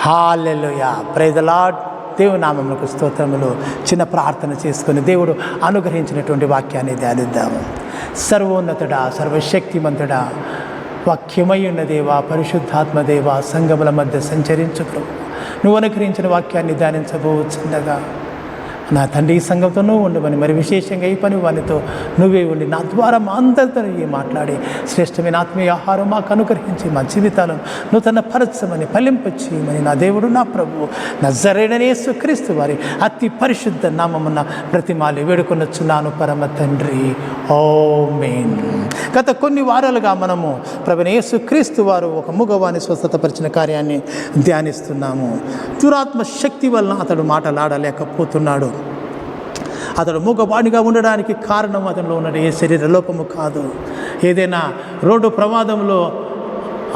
Hallelujah. ప్రైజలాడ్ దేవుని నామములకు స్తోత్రములు. చిన్న ప్రార్థన చేసుకుని దేవుడు అనుగ్రహించినటువంటి వాక్యాన్ని ధ్యానిద్దాము. సర్వోన్నతుడా సర్వశక్తిమంతుడా వాక్యమై ఉన్న దేవ పరిశుద్ధాత్మ సంగముల మధ్య సంచరించు నువ్వు అనుగ్రహించిన వాక్యాన్ని ధ్యానించబోచుండగా నా తండ్రి ఈ సంఘంతో నువ్వు ఉండమని మరి విశేషంగా ఈ పని వానితో నువ్వే ఉండి నా ద్వారా మా అందరితో ఈ మాట్లాడి శ్రేష్టమైన ఆత్మీయ ఆహారం మాకు అనుగ్రహించి మా జీవితాలను నూతన పరచమని ఫలింపచేయమని నా దేవుడు నా ప్రభువు నజరేడనేసు క్రీస్తు వారి అతి పరిశుద్ధ నామమున్న ప్రతిమాలి వేడుకొనొచ్చున్నాను పరమ తండ్రి. ఓ మెయిన్ గత కొన్ని వారాలుగా మనము ప్రభునేసు క్రీస్తు వారు ఒక మూగవాని స్వస్థతపరిచిన కార్యాన్ని ధ్యానిస్తున్నాము. దురాత్మ శక్తి వలన అతడు మాటలాడలేకపోతున్నాడు. అతడు మూగవాడిగా ఉండడానికి కారణం అతనిలో ఉన్న ఏ శరీర లోపము కాదు. ఏదైనా రోడ్డు ప్రమాదంలో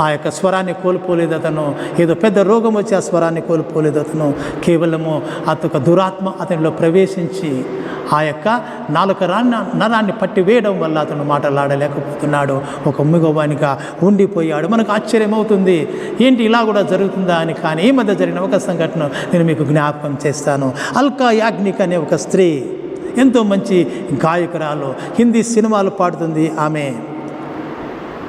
ఆ యొక్క స్వరాన్ని కోల్పోలేదు అతను. ఏదో పెద్ద రోగం వచ్చి ఆ స్వరాన్ని కోల్పోలేదు అతను. కేవలము అతొక దురాత్మ అతనిలో ప్రవేశించి ఆ యొక్క నాలుక రాన్న నరాన్ని పట్టివేయడం వల్ల అతను మాటలాడలేకపోతున్నాడు. ఒక మిగవానిగా ఉండిపోయాడు. మనకు ఆశ్చర్యమవుతుంది ఏంటి ఇలా కూడా జరుగుతుందా అని. కానీ ఈ మధ్య జరిగిన ఒక సంఘటన నేను మీకు జ్ఞాపకం చేస్తాను. అల్కా యాగ్నిక్ అనే ఒక స్త్రీ ఎంతో మంచి గాయకురాలు. హిందీ సినిమాలు పాడుతుంది ఆమె.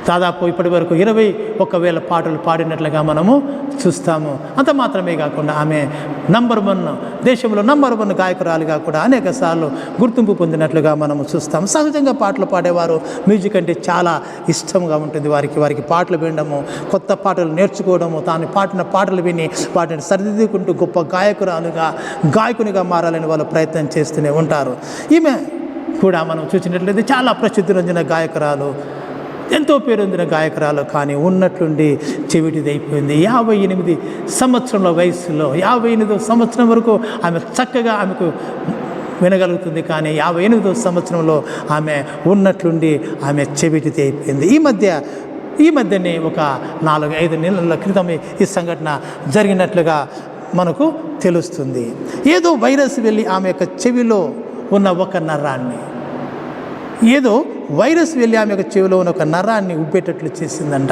దాదాపు ఇప్పటి వరకు ఇరవై ఒక వేల పాటలు పాడినట్లుగా మనము చూస్తాము. అంత మాత్రమే కాకుండా ఆమె నంబర్ వన్ దేశంలో నంబర్ వన్ గాయకురాలుగా కూడా అనేక సార్లు గుర్తింపు పొందినట్లుగా మనము చూస్తాము. సహజంగా పాటలు పాడేవారు మ్యూజిక్ అంటే చాలా ఇష్టంగా ఉంటుంది. వారికి వారికి పాటలు వినడము కొత్త పాటలు నేర్చుకోవడము తాను పాడిన పాటలు విని వాటిని సరిదిద్దుకుంటూ గొప్ప గాయకురాలుగా గాయకునిగా మారాలని వాళ్ళు ప్రయత్నం చేస్తూనే ఉంటారు. ఈమె కూడా మనం చూసినట్లయితే చాలా ప్రసిద్ధి నొందిన గాయకురాలు ఎంతో పేరొందిన గాయకురాలు కానీ ఉన్నట్లుండి చెవిటిదైపోయింది యాభై ఎనిమిది సంవత్సరంలో వయసులో యాభై ఎనిమిదో సంవత్సరం వరకు ఆమె చక్కగా ఆమెకు వినగలుగుతుంది కానీ యాభై ఎనిమిదో సంవత్సరంలో ఆమె ఉన్నట్లుండి ఆమె చెవిటిది అయిపోయింది ఈ మధ్య ఈ మధ్యనే ఒక నాలుగు ఐదు నెలల క్రితం ఈ సంఘటన జరిగినట్లుగా మనకు తెలుస్తుంది. ఏదో వైరస్ వెళ్ళి ఆమె యొక్క చెవిలో ఉన్న ఒక నరాన్ని ఏదో వైరస్ వెళ్ళి ఆమె చెవిలో ఉన్న ఒక నరాన్ని ఉబ్బేటట్లు చేసిందంట.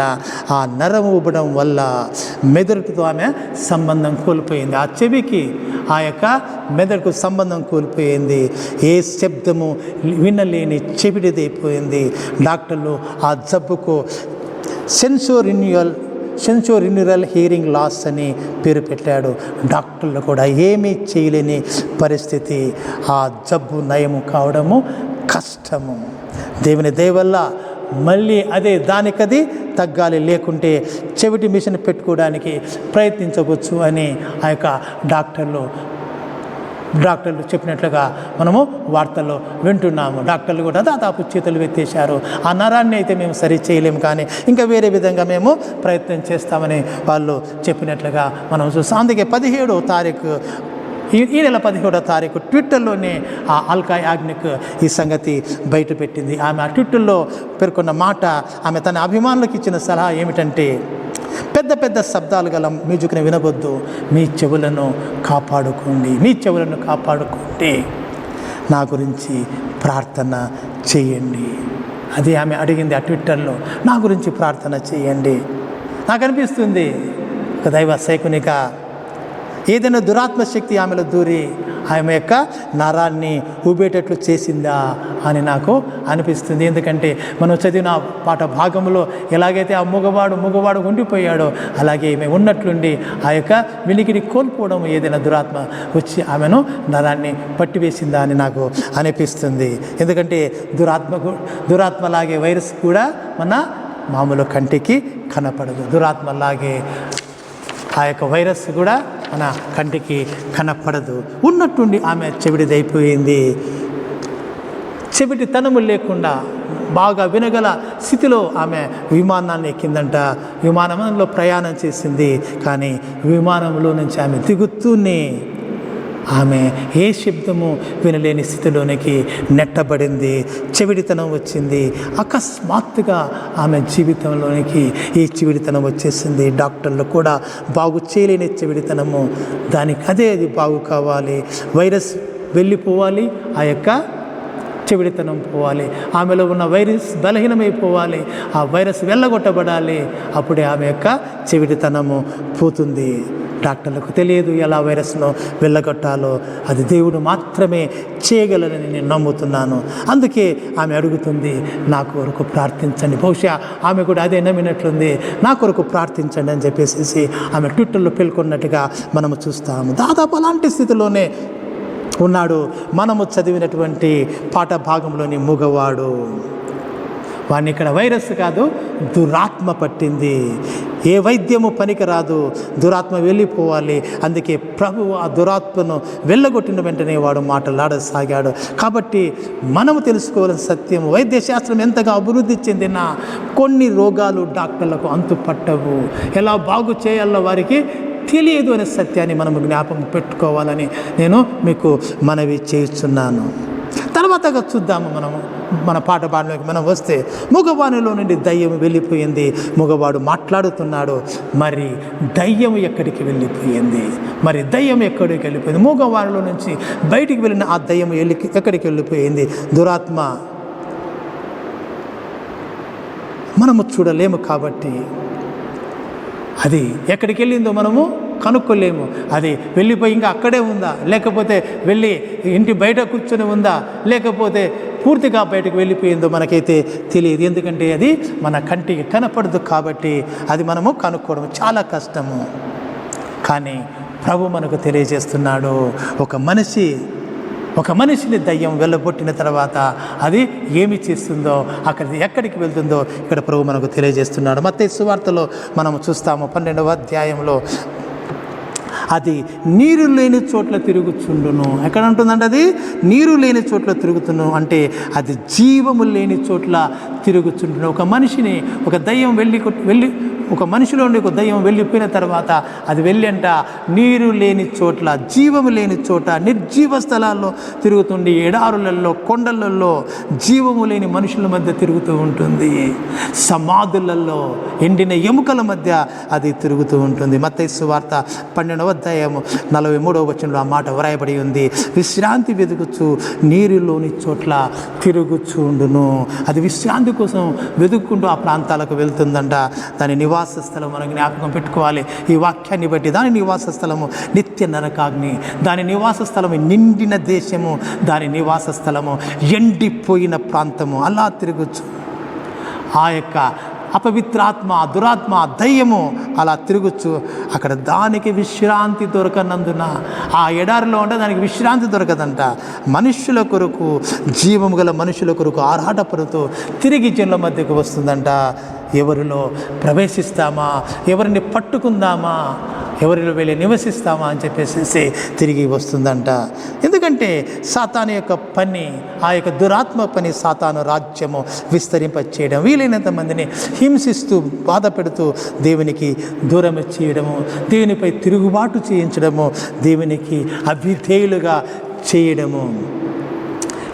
ఆ నరం ఉబ్బడం వల్ల మెదడుతో ఆమె సంబంధం కోల్పోయింది. ఆ చెవికి ఆ యొక్క మెదడుకు సంబంధం కోల్పోయింది. ఏ శబ్దము వినలేని చెవిడిదైపోయింది డాక్టర్లు ఆ జబ్బుకు సెన్సోరిన్యువల్ సెన్సోరిన్యురల్ హియరింగ్ లాస్ అని పేరు పెట్టాడు. డాక్టర్లు కూడా ఏమీ చేయలేని పరిస్థితి. ఆ జబ్బు నయము కావడము కష్టము. దేవుని దయవల్ల మళ్ళీ అదే దానికది తగ్గాలి. లేకుంటే చెవిటి మిషన్ పెట్టుకోవడానికి ప్రయత్నించవచ్చు అని ఆ యొక్క డాక్టర్లు డాక్టర్లు చెప్పినట్లుగా మనము వార్తల్లో వింటున్నాము. డాక్టర్లు కూడా దాదాపు చేతులు ఎత్తేశారు ఆ నరాన్ని అయితే మేము సరి చేయలేము కానీ ఇంకా వేరే విధంగా మేము ప్రయత్నం చేస్తామని వాళ్ళు చెప్పినట్లుగా మనం చూస్తాం. అందుకే పదిహేడో తారీఖు ఈ ఈ నెల పదిహేడో తారీఖు ట్విట్టర్లోనే ఆ అల్కా యాగ్నిక్ ఈ సంగతి బయటపెట్టింది. ఆమె ఆ ట్విట్టర్లో పేర్కొన్న మాట ఆమె తన అభిమానులకు ఇచ్చిన సలహా ఏమిటంటే పెద్ద పెద్ద శబ్దాలు గల మ్యూజిక్ని వినవద్దు. మీ చెవులను కాపాడుకోండి. మీ చెవులను కాపాడుకోండి. నా గురించి ప్రార్థన చేయండి. అది ఆమె అడిగింది ఆ ట్విట్టర్లో. నా గురించి ప్రార్థన చేయండి. నాకు అనిపిస్తుంది ఒక దైవ సైకునిగా ఏదైనా దురాత్మ శక్తి ఆమెలో దూరి ఆమె యొక్క నరాన్ని ఊబేటట్లు చేసిందా అని నాకు అనిపిస్తుంది. ఎందుకంటే మనం చదివిన పాట భాగంలో ఎలాగైతే ఆ మగవాడు మగవాడు ఉండిపోయాడో అలాగే ఈమె ఉన్నట్లుండి ఆ యొక్క వినికిడి కోల్పోవడం ఏదైనా దురాత్మ వచ్చి ఆమెను నరాన్ని పట్టివేసిందా అని నాకు అనిపిస్తుంది. ఎందుకంటే దురాత్మ దురాత్మలాగే వైరస్ కూడా మన మామూలు కంటికి కనపడదు. దురాత్మలాగే ఆ యొక్క వైరస్ కూడా మన కంటికి కనపడదు. ఉన్నట్టుండి ఆమె చెవిటిదైపోయింది చెవిటితనము లేకుండా బాగా వినగల స్థితిలో ఆమె విమానాన్ని ఎక్కిందంట. విమానంలో ప్రయాణం చేసింది. కానీ విమానంలో నుంచి ఆమె దిగుతూనే ఆమె ఏ శబ్దము వినలేని స్థితిలోనికి నెట్టబడింది. చెవిడితనం వచ్చింది. అకస్మాత్తుగా ఆమె జీవితంలోనికి ఈ చెవిడితనం వచ్చేసింది. డాక్టర్లు కూడా బాగు చేయలేని చెవిడితనము. దానికి అదే అది బాగు కావాలి. వైరస్ వెళ్ళిపోవాలి. ఆ యొక్క చెవిడితనం పోవాలి. ఆమెలో ఉన్న వైరస్ బలహీనమైపోవాలి. ఆ వైరస్ వెళ్ళగొట్టబడాలి. అప్పుడే ఆమె యొక్క చెవిడితనము పోతుంది. డాక్టర్లకు తెలియదు ఎలా వైరస్ను వెళ్ళగొట్టాలో. అది దేవుడు మాత్రమే చేయగలనని నేను నమ్ముతున్నాను. అందుకే ఆమె అడుగుతుంది నా కొరకు ప్రార్థించండి. బహుశా ఆమె కూడా అదే నమ్మినట్లుంది. నా కొరకు ప్రార్థించండి అని చెప్పేసి ఆమె ట్విట్టర్లో పేర్కొన్నట్టుగా మనము చూస్తాము. దాదాపు అలాంటి స్థితిలోనే ఉన్నాడు మనము చదివినటువంటి పాఠ భాగంలోని మూగవాడు. వాడిని ఇక్కడ వైరస్ కాదు దురాత్మ పట్టింది. ఏ వైద్యము పనికిరాదు దురాత్మ వెళ్ళిపోవాలి. అందుకే ప్రభు ఆ దురాత్మను వెళ్ళగొట్టిన వెంటనే వాడు మాటలాడసాగాడు. కాబట్టి మనము తెలుసుకోవాల్సిన సత్యం వైద్యశాస్త్రం ఎంతగా అభివృద్ధి చెందినా కొన్ని రోగాలు డాక్టర్లకు అంతుపట్టవు. ఎలా బాగు చేయాలో వారికి తెలియదు అనే సత్యాన్ని మనము జ్ఞాపకం పెట్టుకోవాలని నేను మీకు మనవి చేస్తున్నాను. తర్వాతగా చూద్దాము మనము. మన పాట పాడలోకి మనం వస్తే మగవానిలో నుండి దయ్యం వెళ్ళిపోయింది. మగవాడు మాట్లాడుతున్నాడు మరి దయ్యం ఎక్కడికి వెళ్ళిపోయింది? మరి దయ్యం ఎక్కడికి వెళ్ళిపోయింది? మగవానిలో నుంచి బయటికి వెళ్ళిన ఆ దయ్యం వెళ్ళి ఎక్కడికి వెళ్ళిపోయింది? దురాత్మ మనము చూడలేము కాబట్టి అది ఎక్కడికి వెళ్ళిందో మనము కనుక్కోలేము. అది వెళ్ళిపోయి ఇంకా అక్కడే ఉందా? లేకపోతే వెళ్ళి ఇంటి బయట కూర్చొని ఉందా? లేకపోతే పూర్తిగా బయటకు వెళ్ళిపోయిందో మనకైతే తెలియదు. ఎందుకంటే అది మన కంటికి కనపడదు కాబట్టి అది మనము కనుక్కోవడం చాలా కష్టము. కానీ ప్రభు మనకు తెలియజేస్తున్నాడు ఒక మనిషి ఒక మనిషిని దయ్యం వెళ్ళగొట్టిన తర్వాత అది ఏమి చేస్తుందో అక్కడ ఎక్కడికి వెళ్తుందో ఇక్కడ ప్రభు మనకు తెలియజేస్తున్నాడు. మత్తే సువార్తలో మనం చూస్తాము పన్నెండవ అధ్యాయంలో. అది నీరు లేని చోట్ల తిరుగుచుండును. ఎక్కడ ఉంటుందంటే అది? నీరు లేని చోట్ల తిరుగుతును అంటే అది జీవము లేని చోట్ల తిరుగుచుండును. ఒక మనిషిని ఒక దయ్యం వెళ్ళి వెళ్ళి ఒక మనిషిలో ఉండి ఒక దయ్యం వెళ్ళిపోయిన తర్వాత అది వెళ్ళంట నీరు లేని చోట్ల జీవము లేని చోట నిర్జీవ స్థలాల్లో తిరుగుతుండి ఎడారులలో కొండలలో జీవము లేని మనుషుల మధ్య తిరుగుతూ ఉంటుంది. సమాధులలో ఎండిన ఎముకల మధ్య అది తిరుగుతూ ఉంటుంది. మత్తైసు వార్త పన్నెండవ అధ్యాయము నలభై మూడవ వచనంలో ఆ మాట వ్రాయబడి ఉంది. విశ్రాంతి వెతుకుచు నీరులోని చోట్ల తిరుగుచుండును అది విశ్రాంతి కోసం వెతుక్కుంటూ ఆ ప్రాంతాలకు వెళ్తుందంట. దాని నివాస నివాస స్థలం మనం జ్ఞాపకం పెట్టుకోవాలి. ఈ వాక్యాన్ని బట్టి దాని నివాస స్థలము నిత్య నరకాగ్ని దాని నివాస స్థలము నిండిన దేశము దాని నివాస స్థలము ఎండిపోయిన ప్రాంతము. అలా తిరగచ్చు ఆ యొక్క అపవిత్రాత్మ దురాత్మ దయ్యము అలా తిరుగుచ్చు అక్కడ దానికి విశ్రాంతి దొరకనందున ఆ ఎడారిలో ఉంటే దానికి విశ్రాంతి దొరకదంట. మనుష్యుల కొరకు జీవము గల మనుషుల కొరకు ఆరాటపడుతూ తిరిగి జనుల మధ్యకు వస్తుందంట. ఎవరిలో ప్రవేశిస్తామా? ఎవరిని పట్టుకుందామా? ఎవరిలో వెళ్ళి నివసిస్తామా అని చెప్పేసి తిరిగి వస్తుందంట. ఎందుకంటే సాతాను యొక్క పని ఆ యొక్క దురాత్మ పని సాతాను రాజ్యము విస్తరింప చేయడం వీలైనంత మందిని హింసిస్తూ బాధ పెడుతూ దేవునికి దూరం చేయడము దేవునిపై తిరుగుబాటు చేయించడము దేవునికి అవిధేయులుగా చేయడము.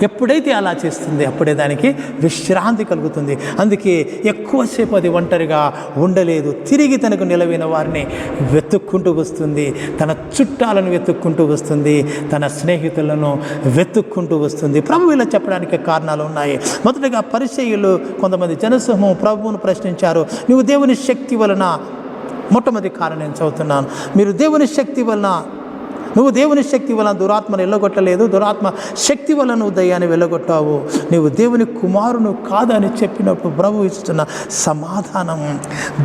ఎప్పుడైతే అలా చేస్తుంది అప్పుడే దానికి విశ్రాంతి కలుగుతుంది. అందుకే ఎక్కువసేపు అది ఒంటరిగా ఉండలేదు. తిరిగి తనకు నిలవైన వారిని వెతుక్కుంటూ వస్తుంది. తన చుట్టాలను వెతుక్కుంటూ వస్తుంది. తన స్నేహితులను వెతుక్కుంటూ వస్తుంది. ప్రభు ఇలా చెప్పడానికి కారణాలు ఉన్నాయి. మొదటగా పరిచయులు కొంతమంది జనసమూహం ప్రభువును ప్రశ్నించారు. నువ్వు దేవుని శక్తి వలన మొట్టమొదటి కారణం నేను చదువుతున్నాను. మీరు దేవుని శక్తి వలన నువ్వు దేవుని శక్తి వలన దురాత్మను వెళ్ళగొట్టలేదు దురాత్మ శక్తి వలన నువ్వు దయ్యాన్ని వెళ్ళగొట్టావు నువ్వు దేవుని కుమారును కాదని చెప్పినప్పుడు ప్రభు ఇస్తున్న సమాధానం.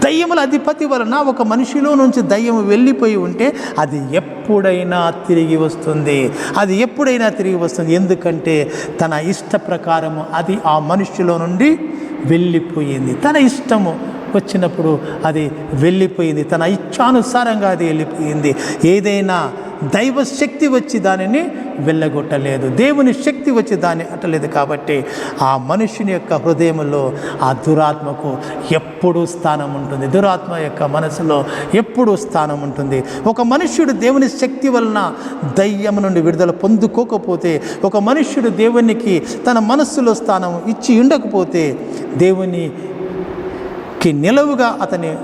దయ్యముల అధిపతి వలన ఒక మనిషిలో నుంచి దయ్యం వెళ్ళిపోయి ఉంటే అది ఎప్పుడైనా తిరిగి వస్తుంది. అది ఎప్పుడైనా తిరిగి వస్తుంది. ఎందుకంటే తన ఇష్ట ప్రకారము అది ఆ మనిషిలో నుండి వెళ్ళిపోయింది. తన ఇష్టము వచ్చినప్పుడు అది వెళ్ళిపోయింది. తన ఇచ్ఛానుసారంగా అది వెళ్ళిపోయింది. ఏదైనా దైవ శక్తి వచ్చి దానిని వెళ్ళగొట్టలేదు. దేవుని శక్తి వచ్చి దాన్ని అట్టలేదు కాబట్టి ఆ మనుషుని యొక్క హృదయంలో ఆ దురాత్మకు ఎప్పుడూ స్థానం ఉంటుంది. దురాత్మ యొక్క మనసులో ఎప్పుడూ స్థానం ఉంటుంది. ఒక మనుష్యుడు దేవుని శక్తి వలన దయ్యం నుండి విడుదల పొందుకోకపోతే ఒక మనుష్యుడు దేవునికి తన మనస్సులో స్థానం ఇచ్చి ఉండకపోతే దేవునికి నిలవుగా అతని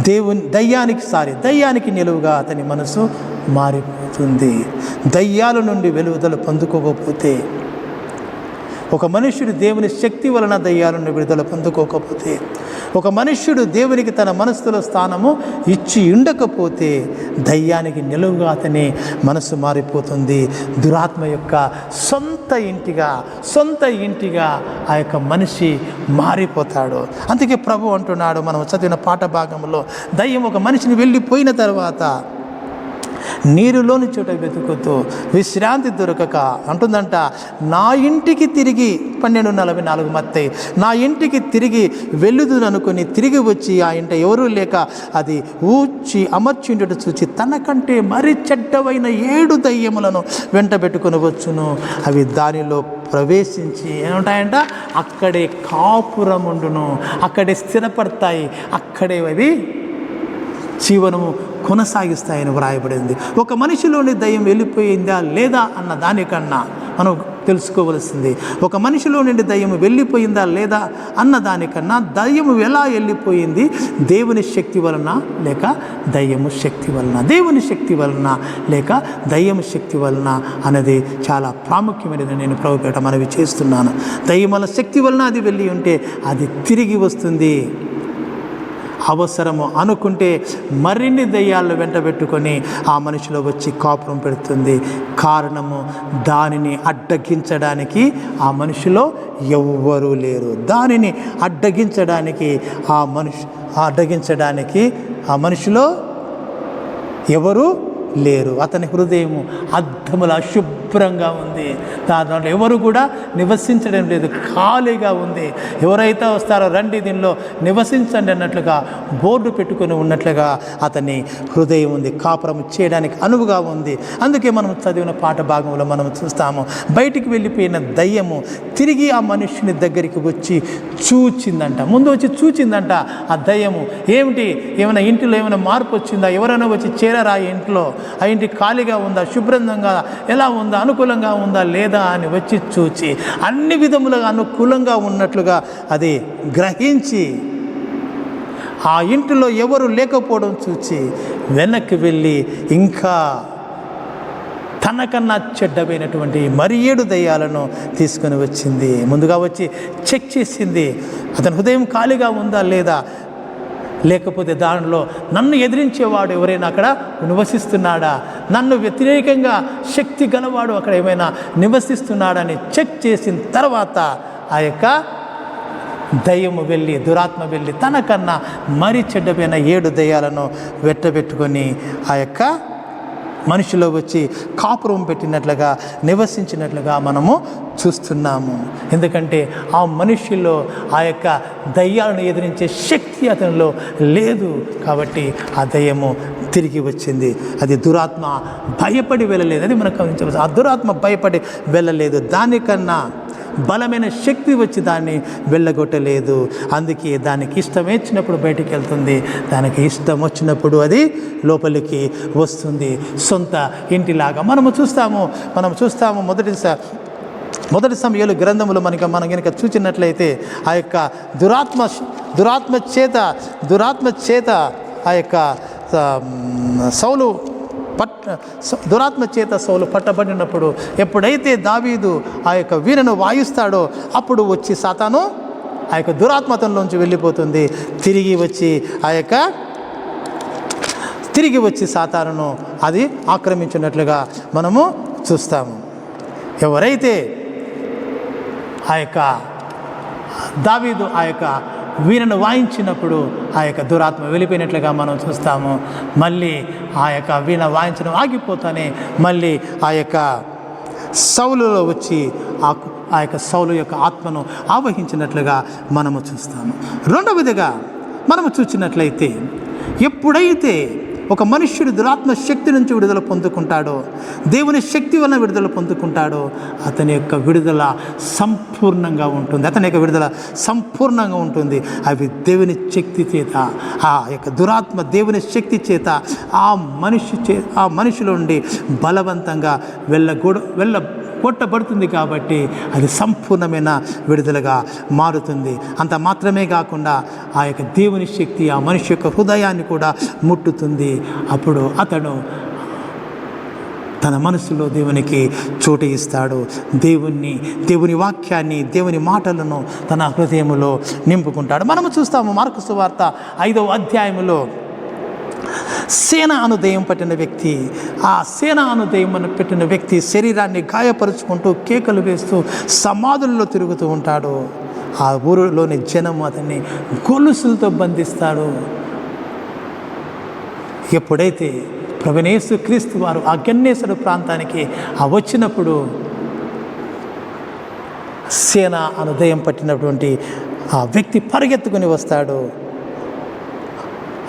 దేవుని దయ్యానికి సారి దయ్యానికి నిలువుగా అతని మనసు మారిపోతుంది. దయ్యాల నుండి వెలుగుదల పొందుకోకపోతే ఒక మనుష్యుడు దేవుని శక్తి వలన దయ్యాలను విడుదల పొందుకోకపోతే ఒక మనుష్యుడు దేవునికి తన మనస్సులో స్థానము ఇచ్చి ఉండకపోతే దయ్యానికి నిలువుగా అతని మనసు మారిపోతుంది. దురాత్మ యొక్క సొంత ఇంటిగా సొంత ఇంటిగా ఆ యొక్క మనిషి మారిపోతాడు. అందుకే ప్రభు అంటున్నాడు మనం చదివిన పాఠ భాగంలో దయ్యం ఒక మనిషిని వెళ్ళిపోయిన తర్వాత నీరులోని చోట వెతుకుతూ విశ్రాంతి దొరకక అంటుందంట నా ఇంటికి తిరిగి పన్నెండు నలభై నాలుగు మత్తయి నా ఇంటికి తిరిగి వెళ్ళుదును అనుకుని తిరిగి వచ్చి ఆ ఇంట ఎవరూ లేక అది ఊచి అమర్చిండుట చూచి తనకంటే మరి చెడ్డవైన ఏడు దయ్యములను వెంట పెట్టుకుని వచ్చును. అవి దానిలో ప్రవేశించి ఏముంటాయంట? అక్కడే కాపురముండును. అక్కడే స్థిరపడతాయి. అక్కడే అవి జీవనము కొనసాగిస్తాయని వ్రాయబడింది. ఒక మనిషిలోని దయ్యం వెళ్ళిపోయిందా లేదా అన్న దానికన్నా మనం తెలుసుకోవలసింది. ఒక మనిషిలో నుండి దయ్యము వెళ్ళిపోయిందా లేదా అన్న దానికన్నా దయ్యము ఎలా వెళ్ళిపోయింది? దేవుని శక్తి వలన లేక దయ్యము శక్తి వలన? దేవుని శక్తి వలన లేక దయ్యము శక్తి వలన అనేది చాలా ప్రాముఖ్యమైనది నేను ప్రభుపేట మనవి చేస్తున్నాను. దయ్యం వల్ల శక్తి వలన అది వెళ్ళి ఉంటే అది తిరిగి వస్తుంది. అవసరము అనుకుంటే మరిన్ని దయ్యాలను వెంటబెట్టుకొని ఆ మనిషిలో వచ్చి కాపురం పెడుతుంది. కారణము దానిని అడ్డగించడానికి ఆ మనిషిలో ఎవ్వరూ లేరు. దానిని అడ్డగించడానికి ఆ మనిషి అడ్డగించడానికి ఆ మనిషిలో ఎవరు లేరు. అతని హృదయము అద్దముల శుభ్రంగా ఉంది. దాంట్లో ఎవరు కూడా నివసించడం లేదు. ఖాళీగా ఉంది. ఎవరైతే వస్తారో రండి దీనిలో నివసించండి అన్నట్లుగా బోర్డు పెట్టుకొని ఉన్నట్లుగా అతని హృదయం ఉంది. కాపురం చేయడానికి అనువుగా ఉంది. అందుకే మనం చదివిన పాట భాగంలో మనం చూస్తాము బయటికి వెళ్ళిపోయిన దయ్యము తిరిగి ఆ మనుషుని దగ్గరికి వచ్చి చూచిందంట. ముందు వచ్చి చూచిందంట ఆ దయ్యము. ఏమిటి? ఏమైనా ఇంటిలో ఏమైనా మార్పు వచ్చిందా? ఎవరైనా వచ్చి చేరారా ఇంట్లో? ఆ ఇంటి ఖాళీగా ఉందా? శుభ్రంగా ఎలా ఉందా? అనుకూలంగా ఉందా లేదా అని వచ్చి చూచి అన్ని విధములుగా అనుకూలంగా ఉన్నట్లుగా అది గ్రహించి ఆ ఇంటిలో ఎవరు లేకపోవడం చూచి వెనక్కి వెళ్ళి ఇంకా తనకన్నా చెడ్డమైనటువంటి మరి ఏడు దయ్యాలను తీసుకొని వచ్చింది. ముందుగా వచ్చి చెక్ చేసింది. అతని హృదయం ఖాళీగా ఉందా లేదా? లేకపోతే దానిలో నన్ను ఎదిరించేవాడు ఎవరైనా అక్కడ నివసిస్తున్నాడా? నన్ను వ్యతిరేకంగా శక్తి గలవాడు అక్కడ ఏమైనా నివసిస్తున్నాడని చెక్ చేసిన తర్వాత ఆ యొక్క దయ్యము వెళ్ళి దురాత్మ వెళ్ళి తనకన్నా మరి చెడ్డమైన ఏడు దయ్యాలను వెట్టబెట్టుకొని ఆ యొక్క మనిషిలో వచ్చి కాపురం పెట్టినట్లుగా నివసించినట్లుగా మనము చూస్తున్నాము. ఎందుకంటే ఆ మనిషిలో ఆ యొక్క దయ్యాలను ఎదిరించే శక్తి అతనిలో లేదు. కాబట్టి ఆ దయ్యము తిరిగి వచ్చింది. అది దురాత్మ భయపడి వెళ్ళలేదు. అది మనకు గమనించవచ్చు ఆ దురాత్మ భయపడి వెళ్ళలేదు. దానికన్నా బలమైన శక్తి వచ్చి దాన్ని వెళ్ళగొట్టలేదు. అందుకే దానికి ఇష్టం వచ్చినప్పుడు బయటికి వెళ్తుంది. దానికి ఇష్టం వచ్చినప్పుడు అది లోపలికి వస్తుంది. సొంత ఇంటిలాగా మనము చూస్తాము. మనం చూస్తాము మొదటి మొదటి సమయంలో గ్రంథములు మనకి మనం కనుక చూచినట్లయితే ఆ యొక్క దురాత్మ దురాత్మ చేత దురాత్మ చేత ఆ యొక్క సౌలు పట్ దురాత్మ చేత సౌలు పట్టబడినప్పుడు ఎప్పుడైతే దావీదు ఆ యొక్క వీణను వాయిస్తాడో అప్పుడు వచ్చి సాతాను ఆ యొక్క దురాత్మతంలోంచి వెళ్ళిపోతుంది. తిరిగి వచ్చి ఆ యొక్క తిరిగి వచ్చి సాతాను అది ఆక్రమించినట్లుగా మనము చూస్తాము. ఎవరైతే ఆ యొక్క దావీదు ఆ యొక్క వీణను వాయించినప్పుడు ఆ యొక్క దురాత్మ వెళ్ళిపోయినట్లుగా మనం చూస్తాము. మళ్ళీ ఆ యొక్క వీణ వాయించడం ఆగిపోతానే మళ్ళీ ఆ యొక్క సౌలులో వచ్చి ఆ ఆ యొక్క సౌలు యొక్క ఆత్మను ఆవహించినట్లుగా మనము చూస్తాము. రెండవదిగా మనము చూసినట్లయితే ఎప్పుడైతే ఒక మనుష్యుడు దురాత్మ శక్తి నుంచి విడుదల పొందుకుంటాడో. దేవుని శక్తి వలన విడుదల పొందుకుంటాడో. అతని యొక్క విడుదల సంపూర్ణంగా ఉంటుంది. అతని యొక్క విడుదల సంపూర్ణంగా ఉంటుంది. అవి దేవుని శక్తి చేత ఆ యొక్క దురాత్మ దేవుని శక్తి చేత ఆ మనిషి చే ఆ మనిషిలో నుండి బలవంతంగా వెళ్ళగూడ వెళ్ళ కొట్టబడుతుంది కాబట్టి అది సంపూర్ణమైన విడుదలగా మారుతుంది. అంత మాత్రమే కాకుండా ఆ యొక్క దేవుని శక్తి ఆ మనిషి యొక్క హృదయాన్ని కూడా ముట్టుతుంది. అప్పుడు అతడు తన మనసులో దేవునికి చోటు ఇస్తాడు. దేవుణ్ణి దేవుని వాక్యాన్ని దేవుని మాటలను తన హృదయములో నింపుకుంటాడు. మనము చూస్తాము మార్కు సువార్త ఐదవ అధ్యాయములో సేన అనుదయం పట్టిన వ్యక్తి ఆ సేన అనుదయం అని పెట్టిన వ్యక్తి శరీరాన్ని గాయపరుచుకుంటూ కేకలు వేస్తూ సమాధుల్లో తిరుగుతూ ఉంటాడు. ఆ ఊరిలోని జనం అతన్ని గొలుసులతో బంధిస్తాడు. ఎప్పుడైతే ప్రవణేశు క్రీస్తు వారు ఆ గన్నేశ్వర ప్రాంతానికి ఆ వచ్చినప్పుడు సేన అనుదయం పట్టినటువంటి ఆ వ్యక్తి పరిగెత్తుకుని వస్తాడు.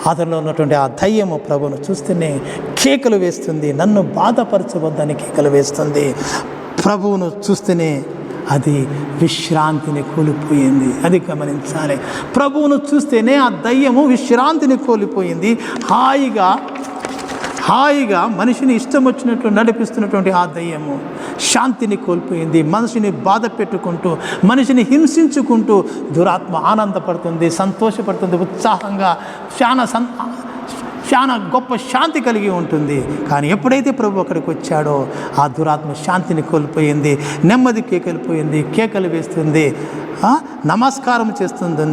అతనిలో ఉన్నటువంటి ఆ దయ్యము ప్రభును చూస్తేనే కేకలు వేస్తుంది నన్ను బాధపరచవద్దని కేకలు వేస్తుంది. ప్రభువును చూస్తేనే అది విశ్రాంతిని కోల్పోయింది. అది గమనించాలి. ప్రభువును చూస్తేనే ఆ దయ్యము విశ్రాంతిని కోల్పోయింది. హాయిగా హాయిగా మనిషిని ఇష్టం వచ్చినట్లు నడిపిస్తున్నటువంటి ఆ దయ్యము శాంతిని కోల్పోయింది మనిషిని బాధ పెట్టుకుంటూ మనిషిని హింసించుకుంటూ దురాత్మ ఆనందపడుతుంది సంతోషపడుతుంది ఉత్సాహంగా చాలా సన్ చాలా గొప్ప శాంతి కలిగి ఉంటుంది. కానీ ఎప్పుడైతే ప్రభు అక్కడికి వచ్చాడో ఆ దురాత్మ శాంతిని కోల్పోయింది నెమ్మది కేకలిపోయింది కేకలు వేస్తుంది నమస్కారం చేస్తుంది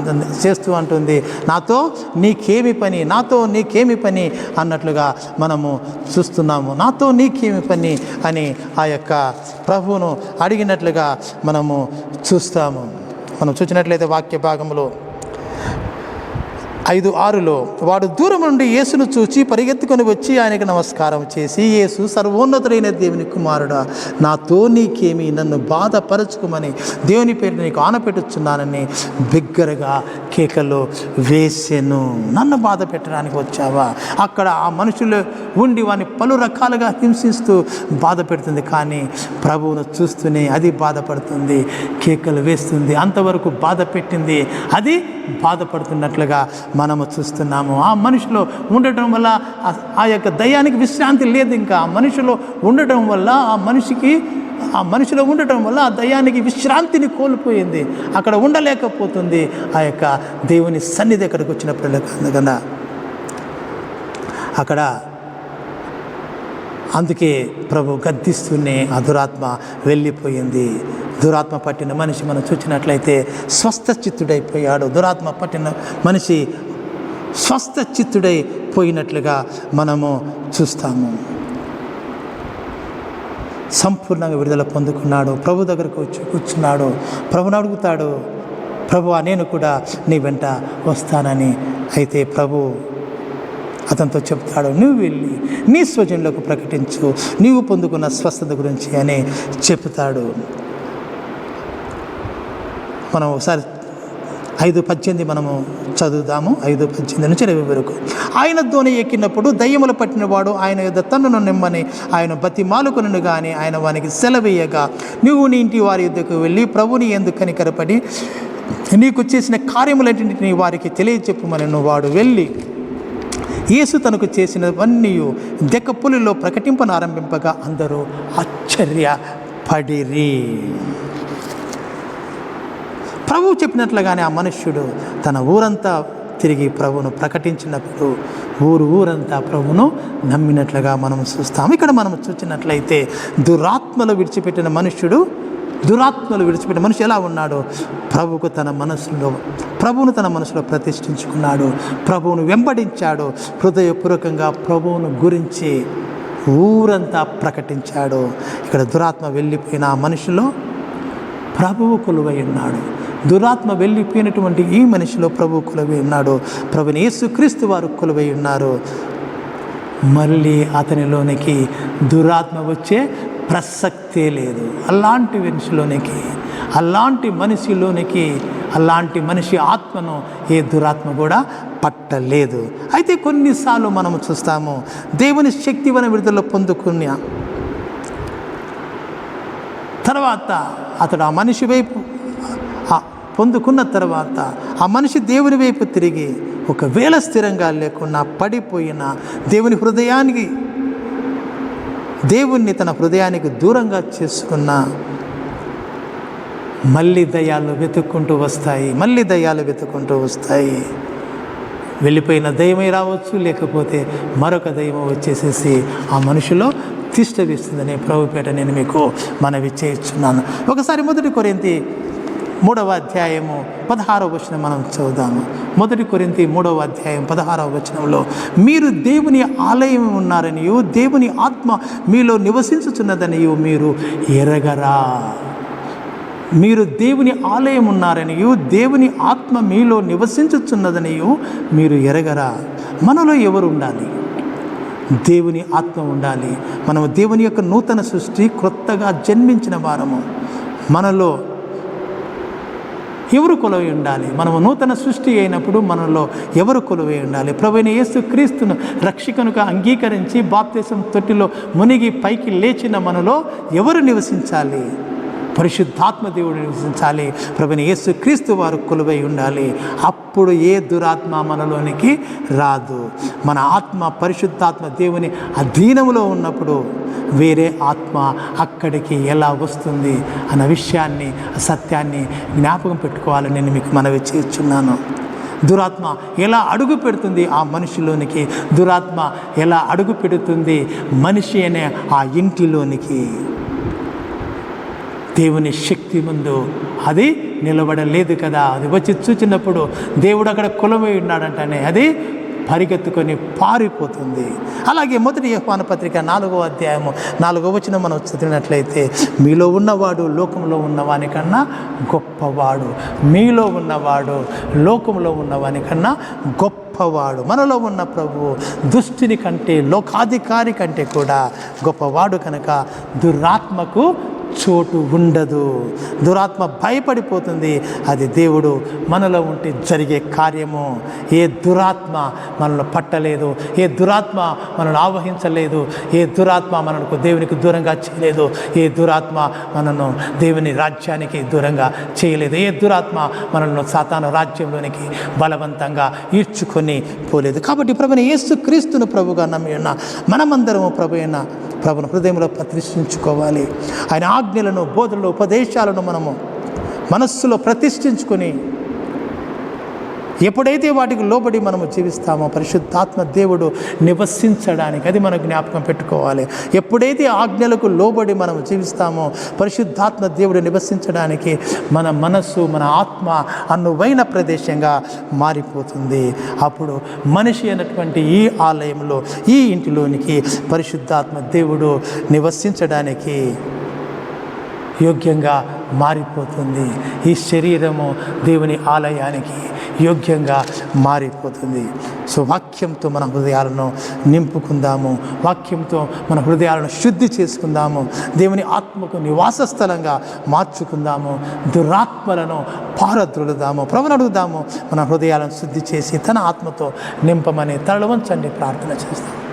చేస్తూ అంటుంది. నాతో నీకేమి పని నాతో నీకేమి పని అన్నట్లుగా మనము చూస్తున్నాము. నాతో నీకేమి పని అని ఆ యొక్క ప్రభువును అడిగినట్లుగా మనము చూస్తాము. మనం చూసినట్లయితే వాక్య భాగంలో ఐదు ఆరులో వాడు దూరం నుండి యేసును చూచి పరిగెత్తుకొని వచ్చి ఆయనకు నమస్కారం చేసి యేసు సర్వోన్నతుడైన దేవుని కుమారుడా నాతో నీకేమి నన్ను బాధపరచుకోమని దేవుని పేరు నీకు ఆనపెట్టుచున్నానని బిగ్గరగా కేకలు వేసెను. నన్ను బాధ పెట్టడానికి వచ్చావా? అక్కడ ఆ మనుషులు ఉండి వాని పలు రకాలుగా హింసిస్తూ బాధ పెడుతుంది. కానీ ప్రభువును చూస్తూనే అది బాధపడుతుంది కేకలు వేస్తుంది అంతవరకు బాధ పెట్టింది. అది బాధపడుతున్నట్లుగా మనము చూస్తున్నాము. ఆ మనిషిలో ఉండటం వల్ల ఆ- యొక్క దయానికి విశ్రాంతి లేదు ఇంకా. ఆ మనిషిలో ఉండటం వల్ల ఆ మనిషికి ఆ మనిషిలో ఉండటం వల్ల ఆ దయ్యానికి విశ్రాంతిని కోల్పోయింది. అక్కడ ఉండలేకపోతుంది. ఆ యొక్క దేవుని సన్నిధి అక్కడికి వచ్చినప్పుడు కదా. అక్కడ అందుకే ప్రభు గద్దిస్తూనే ఆ దురాత్మ వెళ్ళిపోయింది. దురాత్మ పట్టిన మనిషి మనం చూసినట్లయితే స్వస్థ చిత్తుడైపోయాడు. దురాత్మ పట్టిన మనిషి స్వస్థ చిత్తుడై పోయినట్లుగా మనము చూస్తాము. సంపూర్ణంగా విడుదల పొందుకున్నాడు. ప్రభు దగ్గరకు వచ్చి కూర్చున్నాడు. ప్రభుని అడుగుతాడు ప్రభు నేను కూడా నీ వెంట వస్తానని అయితే ప్రభు అతనితో చెప్తాడు. నువ్వు వెళ్ళి నీ స్వజనులకు ప్రకటించు. నీవు పొందుకున్న స్వస్థత గురించి అని చెప్తాడు. మనం ఒకసారి ఐదు పద్దెనిమిది మనము చదువుదాము. ఐదు పద్దెనిమిది నుంచి ఇరవై వరకు. ఆయన దోని ఎక్కినప్పుడు దయ్యములు పట్టినవాడు ఆయన యొద్ద తన్నును నిమ్మని ఆయన బతి మాలుకొనను కానీ ఆయన వానికి సెలవేయగా నువ్వు నీ ఇంటి వారి యుద్ధకు వెళ్ళి ప్రభుని ఎందుకు కనికరపడి నీకు చేసిన కార్యములన్నింటినీ వారికి తెలియచెప్పుమని వాడు వెళ్ళి యేసు తనకు చేసినవన్నీ దెక్కపులిలో ప్రకటింపను ఆరంభింపగా అందరూ ఆశ్చర్యపడిరి. ప్రభువు చెప్పినట్లుగానే ఆ మనుష్యుడు తన ఊరంతా తిరిగి ప్రభువును ప్రకటించినప్పుడు ఊరు ఊరంతా ప్రభువును నమ్మినట్లుగా మనం చూస్తాం ఇక్కడ మనం చూసినట్లయితే దురాత్మలు విడిచిపెట్టిన మనుష్యుడు దురాత్మలు విడిచిపెట్టిన మనిషి ఎలా ఉన్నాడు? ప్రభుకు తన మనసులో ప్రభువును తన మనసులో ప్రతిష్ఠించుకున్నాడు. ప్రభువును వెంబడించాడు. హృదయపూర్వకంగా ప్రభువును గురించి ఊరంతా ప్రకటించాడు. ఇక్కడ దురాత్మ వెళ్ళిపోయిన ఆ మనిషిలో ప్రభువు కొలువై ఉన్నాడు. దురాత్మ వెళ్ళిపోయినటువంటి ఈ మనిషిలో ప్రభు కొలువై ఉన్నాడు. ప్రభుని యేసుక్రీస్తు వారు కొలువై ఉన్నారు. మళ్ళీ అతనిలోనికి దురాత్మ వచ్చే ప్రసక్తే లేదు. అలాంటి మనిషిలోనికి అలాంటి మనిషిలోనికి అలాంటి మనిషి ఆత్మను ఏ దురాత్మ కూడా పట్టలేదు. అయితే కొన్నిసార్లు మనం చూస్తాము దేవుని శక్తి మన విడుదల పొందుకున్న తర్వాత అతడు ఆ మనిషి వైపు పొందుకున్న తర్వాత ఆ మనిషి దేవుని వైపు తిరిగి ఒకవేళ స్థిరంగా లేకుండా పడిపోయిన దేవుని హృదయానికి దేవుణ్ణి తన హృదయానికి దూరంగా చేసుకున్న మళ్ళీ దయాలు వెతుక్కుంటూ వస్తాయి మళ్ళీ దయాలు వెతుక్కుంటూ వస్తాయి. వెళ్ళిపోయిన దయ్యమై రావచ్చు లేకపోతే మరొక దయ్యం వచ్చేసేసి ఆ మనిషిలో తిష్టవిస్తుందని ప్రభుపేట నేను మీకు మనవి చేస్తున్నాను. ఒకసారి మొదటి కొరింతి మూడవ అధ్యాయము పదహారవ వచనం మనం చదువుదాము. మొదటి కొరింతి మూడవ అధ్యాయం పదహారవ వచనంలో మీరు దేవుని ఆలయం ఉన్నారనియు దేవుని ఆత్మ మీలో నివసించుచున్నదనియు మీరు ఎరగరా. మీరు దేవుని ఆలయం ఉన్నారనియు దేవుని ఆత్మ మీలో నివసించుచున్నదనియు మీరు ఎరగరా. మనలో ఎవరు ఉండాలి? దేవుని ఆత్మ ఉండాలి. మనము దేవుని యొక్క నూతన సృష్టి క్రొత్తగా జన్మించిన వారము. మనలో ఎవరు కొలువై ఉండాలి? మనము నూతన సృష్టి అయినప్పుడు మనలో ఎవరు కొలువై ఉండాలి? ప్రభుని యేసు క్రీస్తును రక్షకునుగా అంగీకరించి బాప్తేశం తొట్టిలో మునిగి పైకి లేచిన మనలో ఎవరు నివసించాలి? పరిశుద్ధాత్మ దేవుడు నివసించాలి. ప్రభుని యేసు క్రీస్తు వారు కొలువై ఉండాలి. అప్పుడు ఏ దురాత్మ మనలోనికి రాదు. మన ఆత్మ పరిశుద్ధాత్మ దేవుని అధీనములో ఉన్నప్పుడు వేరే ఆత్మ అక్కడికి ఎలా వస్తుంది అన్న విషయాన్ని సత్యాన్ని జ్ఞాపకం పెట్టుకోవాలని నేను మీకు మనవి చేస్తున్నాను. దురాత్మ ఎలా అడుగు పెడుతుంది ఆ మనిషిలోనికి? దురాత్మ ఎలా అడుగు పెడుతుంది? మనిషి అనే ఆ ఇంటిలోనికి. దేవుని శక్తి ముందు అది నిలబడలేదు కదా. అది వచ్చి చూచినప్పుడు దేవుడు అక్కడ కులమై ఉన్నాడంటనే అది పరిగెత్తుకొని పారిపోతుంది. అలాగే మొదటి యహ్వాన పత్రిక నాలుగో అధ్యాయము నాలుగో వచ్చిన మనం చదివినట్లయితే మీలో ఉన్నవాడు లోకంలో ఉన్నవాని కన్నా గొప్పవాడు. మీలో ఉన్నవాడు లోకంలో ఉన్నవాని కన్నా గొప్పవాడు. మనలో ఉన్న ప్రభు దుష్టిని కంటే లోకాధికారి కంటే కూడా గొప్పవాడు కనుక దురాత్మకు చోటు ఉండదు. దురాత్మ భయపడిపోతుంది. అది దేవుడు మనలో ఉంటే జరిగే కార్యము. ఏ దురాత్మ మనల్ని పట్టలేదు. ఏ దురాత్మ మనల్ని ఆవహించలేదు. ఏ దురాత్మ మనకు దేవునికి దూరంగా చేయలేదు. ఏ దురాత్మ మనను దేవుని రాజ్యానికి దూరంగా చేయలేదు. ఏ దురాత్మ మనల్ని సాతాను రాజ్యంలోనికి బలవంతంగా ఈడ్చుకొని పోలేదు. కాబట్టి ప్రభుని యేసు క్రీస్తును ప్రభుగా నమ్మి ఉన్న మనమందరము ప్రభు అయిన ప్రభును హృదయంలో ప్రతిష్ఠించుకోవాలి. ఆయన ఆజ్ఞలను బోధనలు ఉపదేశాలను మనము మనస్సులో ప్రతిష్ఠించుకొని ఎప్పుడైతే వాటికి లోబడి మనము జీవిస్తామో పరిశుద్ధాత్మ దేవుడు నివసించడానికి అది మనం జ్ఞాపకం పెట్టుకోవాలి. ఎప్పుడైతే ఆజ్ఞలకు లోబడి మనము జీవిస్తామో పరిశుద్ధాత్మ దేవుడు నివసించడానికి మన మనస్సు మన ఆత్మ అనువైన ప్రదేశంగా మారిపోతుంది. అప్పుడు మనిషి అయినటువంటి ఈ ఆలయంలో ఈ ఇంటిలోనికి పరిశుద్ధాత్మ దేవుడు నివసించడానికి యోగ్యంగా మారిపోతుంది. ఈ శరీరము దేవుని ఆలయానికి యోగ్యంగా మారిపోతుంది. సో వాక్యంతో మన హృదయాలను నింపుకుందాము. వాక్యంతో మన హృదయాలను శుద్ధి చేసుకుందాము. దేవుని ఆత్మకు నివాస స్థలంగా మార్చుకుందాము. దురాత్మలను పారద్రులుదాము. ప్రభుని మన హృదయాలను శుద్ధి చేసి తన ఆత్మతో నింపమని తరలవంచండి ప్రార్థన చేస్తాం.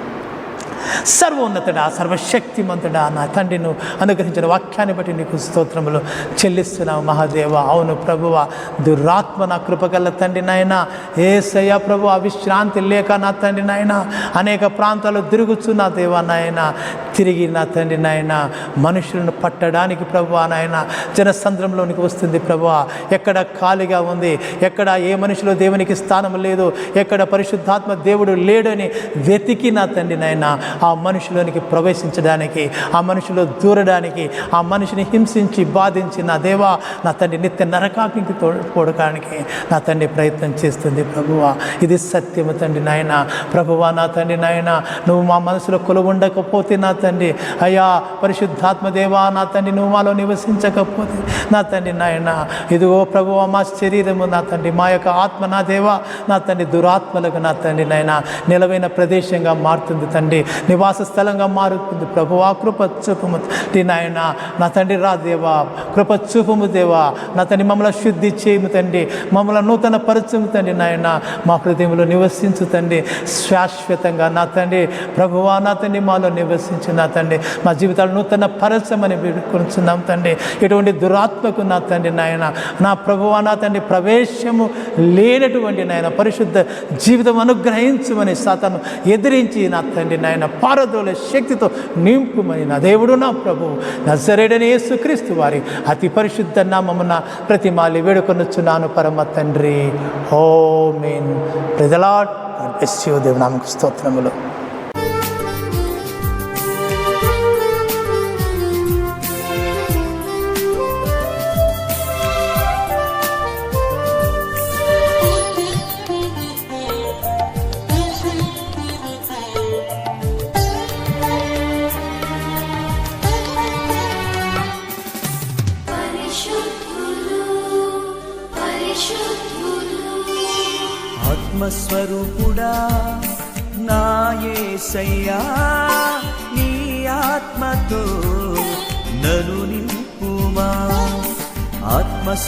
సర్వోన్నతుడా సర్వశక్తిమంతుడా నా తండ్రి నువ్వు అనుగ్రహించిన వాక్యాన్ని బట్టి నీకు స్తోత్రములు చెల్లిస్తున్నావు మహాదేవ. అవును ప్రభువ దురాత్మ నా కృపగల తండ్రి నాయన. ఏసయ్య ప్రభు విశ్రాంతి లేక నా తండ్రి నాయన. అనేక ప్రాంతాలు తిరుగుతున్న దేవా నాయన. తిరిగి నా తండ్రి నాయన మనుషులను పట్టడానికి ప్రభు నాయన. జనసంద్రంలోనికి వస్తుంది ప్రభు ఎక్కడ ఖాళీగా ఉంది ఎక్కడ ఏ మనుషులు దేవునికి స్థానం లేదు ఎక్కడ పరిశుద్ధాత్మ దేవుడు లేడని వెతికి నా తండ్రి నాయన. ఆ మనుషులోనికి ప్రవేశించడానికి ఆ మనుషులో దూరడానికి ఆ మనిషిని హింసించి బాధించి నా దేవా నా తండ్రి నిత్య నరకాగ్నికి తోడుకోవడానికి నా తండ్రి ప్రయత్నం చేస్తుంది ప్రభువా. ఇది సత్యము తండ్రి నాయన. ప్రభువా నా తండ్రి నాయన నువ్వు మా మనసులో కొలువుండకపోతే నా తండ్రి అయ్యా పరిశుద్ధాత్మ దేవా నా తండ్రి నువ్వు మాలో నివసించకపోతే నా తండ్రి నాయన. ఇదిగో ప్రభువా మా శరీరము నా తండ్రి మా యొక్క ఆత్మ నా దేవా నా తండ్రి దురాత్మలకు నా తండ్రి నాయన. నిలవైన ప్రదేశంగా మారుతుంది తండ్రి. నివాస స్థలంగా మారుతుంది. ప్రభువా కృప చూపము. నాయన నా తండ్రి రా దేవా. కృప చూపము దేవా. నా తండ్రి మమ్మల్ని శుద్ధి చేయము తండ్రి. మమ్మల్ని నూతన పరచము తండ్రి నాయన. మా హృదయంలో నివసించు తండ్రి. శాశ్వతంగా నా తండ్రి ప్రభువా నా తండ్రి మాలో నివసించు నా తండ్రి. మా జీవితాలు నూతన పరచమని వేడుకొంచున్నాం తండ్రి. ఎటువంటి దురాత్మకు నా తండ్రి నాయన. నా ప్రభువా నా తండ్రి ప్రవేశము లేనటువంటి నాయన. పరిశుద్ధ జీవితం అనుగ్రహించమని సాతను ఎదిరించి నా తండ్రి నాయన. పా పారదోలే శక్తితో నింపుమని నా దేవుడు నా ప్రభు నజరేడని యేసుక్రీస్తు వారి అతి పరిశుద్ధ నామమున ప్రతి మాలి వేడుకొనొచ్చున్నాను పరమ తండ్రి ఓ మీన్ ప్రజలా దేవునామకు స్తోత్రములు.